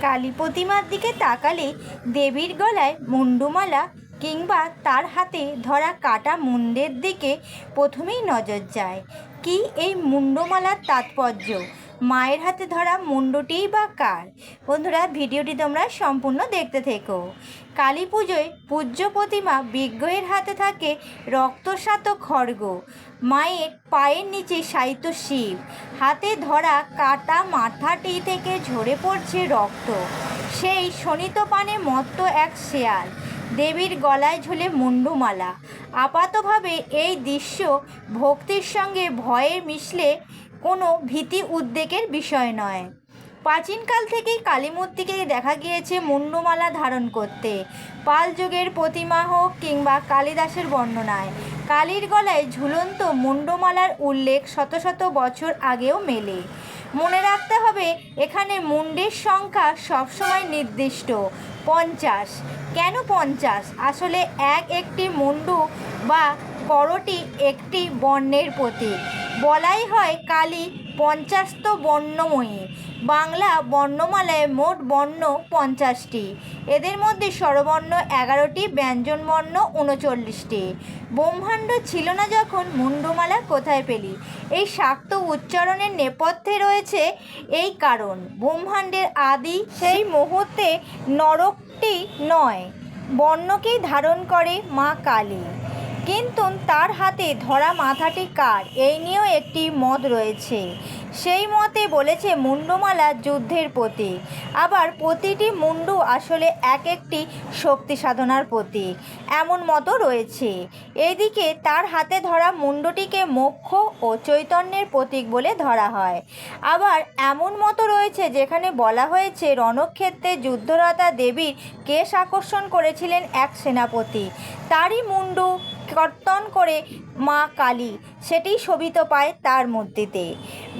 কালী প্রতিমার দিকে তাকালে দেবীর গলায় মুন্ডুমালা কিংবা তার হাতে ধরা কাটা মুন্ডের দিকে প্রথমেই নজর যায়। কি এই মুন্ডমালার তাৎপর্য? মায়ের হাতে ধরা মুন্ডটিই বা কার? বন্ধুরা, ভিডিওটি তোমরা সম্পূর্ণ দেখতে থেকো। কালী পুজোয় পূজ্য প্রতিমা বিগ্রহের হাতে থাকে রক্তসাত খড়গ। মায়ের পায়ের নিচে সাহিত্য শিব। হাতে ধরা কাটা মাথাটি থেকে ঝরে পড়ছে রক্ত। সেই শনিতপানে মত্ত এক শেয়াল। দেবীর গলায় ঝুলে মুন্ডুমালা। আপাতভাবে এই দৃশ্য ভক্তির সঙ্গে ভয়ে মিশলে কোনো ভীতি উদ্বেগের বিষয় নয়। প্রাচীনকাল থেকেই কালীমূর্তিকে দেখা গিয়েছে মুন্ডমালা ধারণ করতে। পাল যুগের প্রতিমা হোক কিংবা কালিদাসের বর্ণনায়, কালীর গলায় ঝুলন্ত মুন্ডমালার উল্লেখ শত শত বছর আগেও মেলে। মনে রাখতে হবে, এখানে মুন্ডের সংখ্যা সবসময় নির্দিষ্ট, পঞ্চাশ। কেন পঞ্চাশ? আসলে এক একটি মুন্ডু বা করটি একটি বর্ণের প্রতীক। বলাই হয় কালী পঞ্চাশত বর্ণময়ী। বাংলা বর্ণমালায় মোট বর্ণ পঞ্চাশটি। এদের মধ্যে স্বরবর্ণ এগারোটি, ব্যঞ্জনবর্ণ উনচল্লিশটি। ব্রহ্মাণ্ড ছিল না যখন মুন্ডমালা কোথায় পেলি? এই শাক্ত উচ্চারণের নেপথ্যে রয়েছে এই কারণ। ব্রহ্মাণ্ডের আদি সেই মুহূর্তে নরকটি নয়, বর্ণকেই ধারণ করে মা কালী। কিন্তু তার হাতে ধরা মাথাটি কার? এই নিয়েও একটি মত রয়েছে। সেই মতে বলেছে মুন্ডমালা যুদ্ধের প্রতীক। আবার প্রতিটি মুন্ডু আসলে এক একটি শক্তি সাধনার প্রতীক। এমন মতো রয়েছে। এদিকে তার হাতে ধরা মুন্ডটিকে মোক্ষ ও চৈতন্যের প্রতীক বলে ধরা হয়। আবার এমন মতো রয়েছে যেখানে বলা হয়েছে রণক্ষেত্রে যুদ্ধরতা দেবীর কেশ আকর্ষণ করেছিলেন এক সেনাপতি। তারই মুন্ডু কর্তন করে মা কালী। সেটি শোভিত পায় তার মূর্তিতে।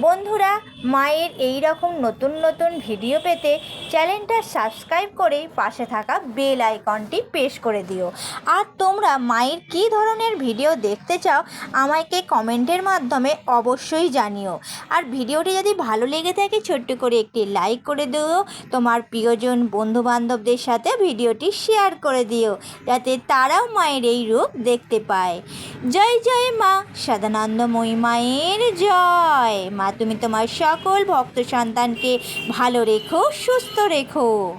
বন্ধুরা, মায়ের এই রকম নতুন নতুন ভিডিও পেতে চ্যানেলটা সাবস্ক্রাইব করে পাশে থাকা বেল আইকনটি প্রেস করে দিও। আর তোমরা মায়ের কী ধরনের ভিডিও দেখতে চাও, আমাকে কমেন্টের মাধ্যমে অবশ্যই জানিও। আর ভিডিওটি যদি ভালো লেগে থাকে, ছোট্ট করে একটি লাইক করে দিও। তোমার প্রিয়জন বন্ধুবান্ধবদের সাথে ভিডিওটি শেয়ার করে দিও। যাতে তারাও মায়ের এই রূপ দেখতে পায়। জয় জয় মা সদানন্দময়ী মহিমায়ের জয়। মা, তুমি তোমার সকল ভক্ত সন্তানকে ভালো রেখো, সুস্থ রেখো।